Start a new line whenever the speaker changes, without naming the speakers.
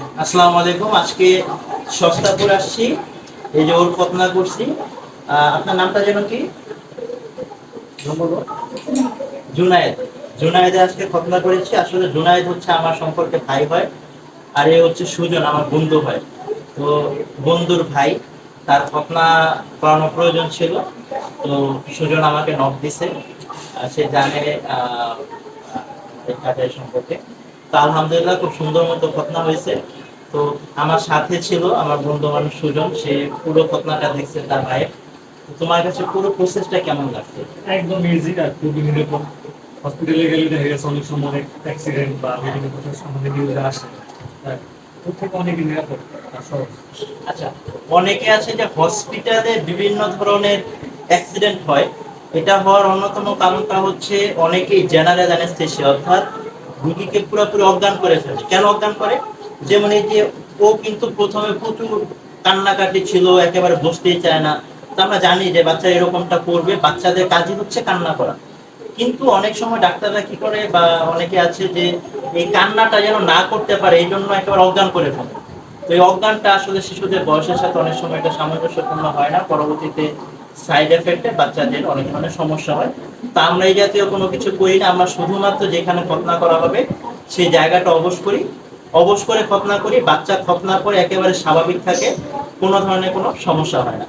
আসসালামু আলাইকুম আজকে সস্তাপুর আসছি। এই যে ওর খতনা করছি। আপনার নামটা যেন কি? জুনায়েদ। জুনায়েদে আজকে খতনা করেছি। আসলে জুনায়েদ হচ্ছে আমার সম্পর্কে ভাই হয় আর এ হচ্ছে সুজন আমার বন্ধু হয়। তো বন্ধুর ভাই তার খতনা করানো প্রয়োজন ছিল। তো সুজন আমাকে নক দিছে সে জানে আহ, এই সম্পর্কে। তো আলহামদুলিল্লাহ খুব সুন্দর মতো খতনা হয়েছে। তো আমার সাথে ছিল আমার বন্ধু মানুষ সুজন সে পুরো ঘটনাটা দেখছে তার ভাইয়ের। তোমার কাছে পুরো প্রসেসটা কেমন লাগছে?
একদম ইজি আর খুবই নিরাপদ হসপিটালে গেলে দেখা গেছে অনেক সময় অনেক অ্যাক্সিডেন্ট বা বিভিন্ন কথা সম্বন্ধে নিউজে আসে। অনেক নিরাপদ
আচ্ছা অনেকে আছে যে হসপিটালে বিভিন্ন ধরনের অ্যাক্সিডেন্ট হয়। এটা হওয়ার অন্যতম কারণটা হচ্ছে অনেকেই জেনারেল অ্যানেস্থেসিয়া অর্থাৎ রুগীকে পুরোপুরি অজ্ঞান করে ফেলে কেন অজ্ঞান করে? যেমন এই যে ও কিন্তু প্রথমে প্রচুর কান্নাকাটি ছিল, একেবারে বসতেই চায় না। তো আমরা জানি যে বাচ্চা এরকমটা করবে, বাচ্চাদের কাজই হচ্ছে কান্না করা। কিন্তু অনেক সময় ডাক্তাররা কি করে বা অনেকে আছে যে এই কান্নাটা যেন না করতে পারে, এই জন্য একেবারে অজ্ঞান করে ফেলে। তো এই অজ্ঞানটা আসলে শিশুদের বয়সের সাথে অনেক সময় এটা সামঞ্জস্যপূর্ণ হয় না। পরবর্তীতে সাইড এফেক্টে বাচ্চাদের অনেক ধরনের সমস্যা হয়। তা আমরা এই জাতীয় কোনো কিছু করি না, আমরা শুধুমাত্র যেখানে খতনা করা হবে, সেই জায়গাটা অবশ করি। অবশ করে খতনা করি, বাচ্চা খতনার করে একেবারে স্বাভাবিক থাকে, কোনো ধরনের কোনো সমস্যা হয় না।